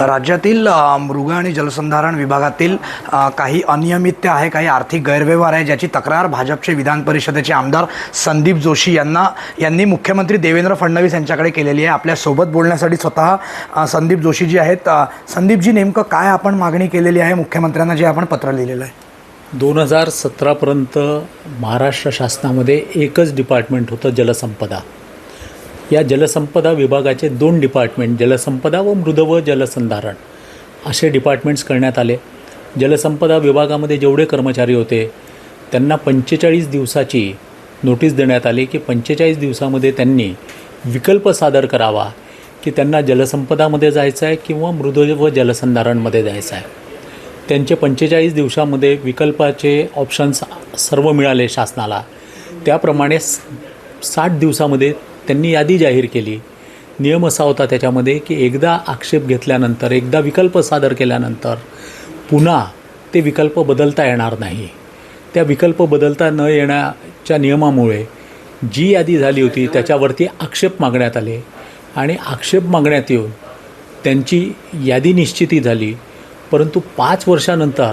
राज्यातील मृग आणि जलसंधारण विभागातील काही अनियमित्य आहे काही आर्थिक गैरव्यवहार आहे ज्याची तक्रार भाजपचे विधान परिषदेचे आमदार संदीप जोशी यांना यांनी मुख्यमंत्री देवेंद्र फडणवीस यांच्याकडे केलेली आहे. आपल्यासोबत बोलण्यासाठी स्वतः संदीप जोशी जी आहेत संदीपजी नेमकं काय आपण मागणी केलेली आहे? मुख्यमंत्र्यांना जे आपण पत्र लिहिलेलं आहे. दोन हजार सतरापर्यंत महाराष्ट्र शासनामध्ये एकच डिपार्टमेंट होतं जलसंपदा. या जलसंपदा विभागाचे दोन डिपार्टमेंट जलसंपदा व मृद व जलसंधारण असे डिपार्टमेंट्स करण्यात आले. जलसंपदा विभागामध्ये जेवढे कर्मचारी होते त्यांना पंचेचाळीस दिवसाची नोटीस देण्यात आली की पंचेचाळीस दिवसामध्ये त्यांनी विकल्प सादर करावा की त्यांना जलसंपदामध्ये जायचं आहे किंवा मृद व जलसंधारणमध्ये जायचं आहे. त्यांचे पंचेचाळीस दिवसामध्ये विकल्पाचे ऑप्शन्स सर्व मिळाले शासनाला. त्याप्रमाणे साठ दिवसामध्ये त्यांनी यादी जाहीर केली. नियम असा होता त्याच्यामध्ये की एकदा आक्षेप घेतल्यानंतर एकदा विकल्प सादर केल्यानंतर पुन्हा ते विकल्प बदलता येणार नाही. त्या विकल्प बदलता न येण्याच्या नियमामुळे जी यादी झाली होती त्याच्यावरती आक्षेप मागण्यात आले आणि आक्षेप मागण्यात येऊन त्यांची यादी निश्चिती झाली. परंतु पाच वर्षानंतर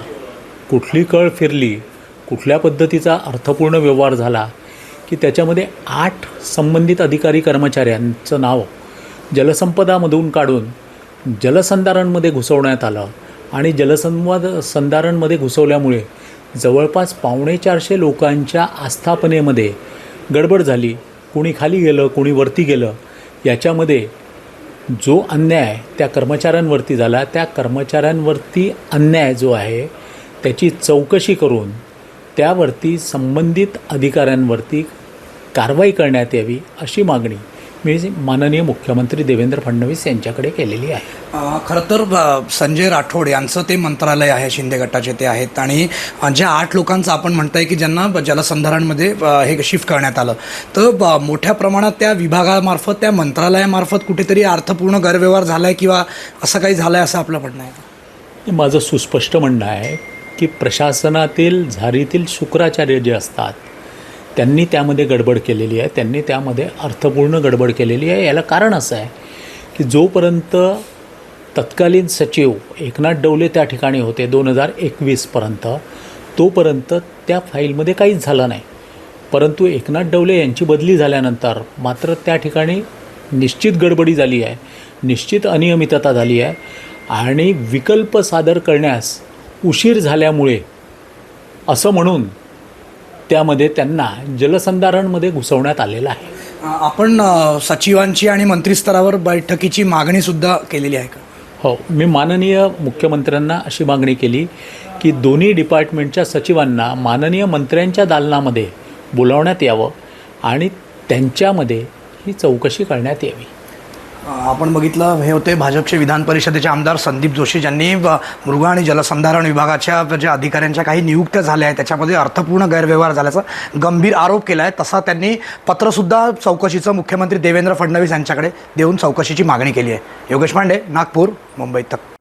कुठली कळ फिरली कुठल्या पद्धतीचा अर्थपूर्ण व्यवहार झाला की त्याच्यामध्ये आठ संबंधित अधिकारी कर्मचाऱ्यांचं नाव जलसंपदामधून काढून जलसंधारणमध्ये घुसवण्यात आलं आणि जलसंवाद संधारणमध्ये घुसवल्यामुळे जवळपास पावणे चारशे लोकांच्या आस्थापनेमध्ये गडबड झाली. कोणी खाली गेलं कोणी वरती गेलं. याच्यामध्ये जो अन्याय त्या कर्मचाऱ्यांवरती झाला त्या कर्मचाऱ्यांवरती अन्याय जो आहे त्याची चौकशी करून त्यावरती संबंधित अधिकाऱ्यांवरती कारवाई करण्यात यावी अशी मागणी मी माननीय मुख्यमंत्री देवेंद्र फडणवीस यांच्याकडे केलेली आहे. खरं तर संजय राठोड यांचं ते मंत्रालय आहे शिंदे गटाचे ते आहेत. आणि ज्या आठ लोकांचं आपण म्हणताय की ज्यांना जलसंधारणमध्ये हे शिफ्ट करण्यात आलं तर ब- मोठ्या प्रमाणात त्या विभागामार्फत त्या मंत्रालयामार्फत कुठेतरी अर्थपूर्ण गैरव्यवहार झाला आहे किंवा असं काही झालं आहे असं आपलं म्हणणं आहे हे माझं सुस्पष्ट म्हणणं आहे की प्रशासनातील झारीतील शुक्राचार्य जे असतात त्यांनी त्यामध्ये गडबड केलेली आहे त्यांनी त्यामध्ये अर्थपूर्ण गडबड केलेली आहे. याला कारण असं आहे की जोपर्यंत तत्कालीन सचिव एकनाथ डवले त्या ठिकाणी होते दोन हजार एकवीसपर्यंत तोपर्यंत त्या फाईलमध्ये काहीच झालं नाही. परंतु एकनाथ डवले यांची बदली झाल्यानंतर मात्र त्या ठिकाणी निश्चित गडबडी झाली आहे निश्चित अनियमितता झाली आहे आणि विकल्प सादर करण्यास उशीर झाल्यामुळे असं म्हणून त्यामध्ये त्यांना जलसंधारणमध्ये घुसवण्यात आलेलं आहे. आपण सचिवांची आणि मंत्रीस्तरावर बैठकीची मागणी सुद्धा केलेली आहे का? हो मी माननीय मुख्यमंत्र्यांना अशी मागणी केली की दोन्ही डिपार्टमेंटच्या सचिवांना माननीय मंत्र्यांच्या दालनामध्ये बोलावण्यात यावं आणि त्यांच्यामध्ये ही चौकशी करण्यात यावी. आपण बघितलं हे होते भाजपचे विधान परिषदेचे आमदार संदीप जोशी ज्यांनी मृग आणि जलसंधारण विभागाच्या ज्या अधिकाऱ्यांच्या काही नियुक्त्या झाल्या आहेत त्याच्यामध्ये अर्थपूर्ण गैरव्यवहार झाल्याचा गंभीर आरोप केला आहे. तसा त्यांनी पत्रसुद्धा चौकशीचं मुख्यमंत्री देवेंद्र फडणवीस यांच्याकडे देऊन चौकशीची मागणी केली आहे. योगेश पांडे नागपूर मुंबई तक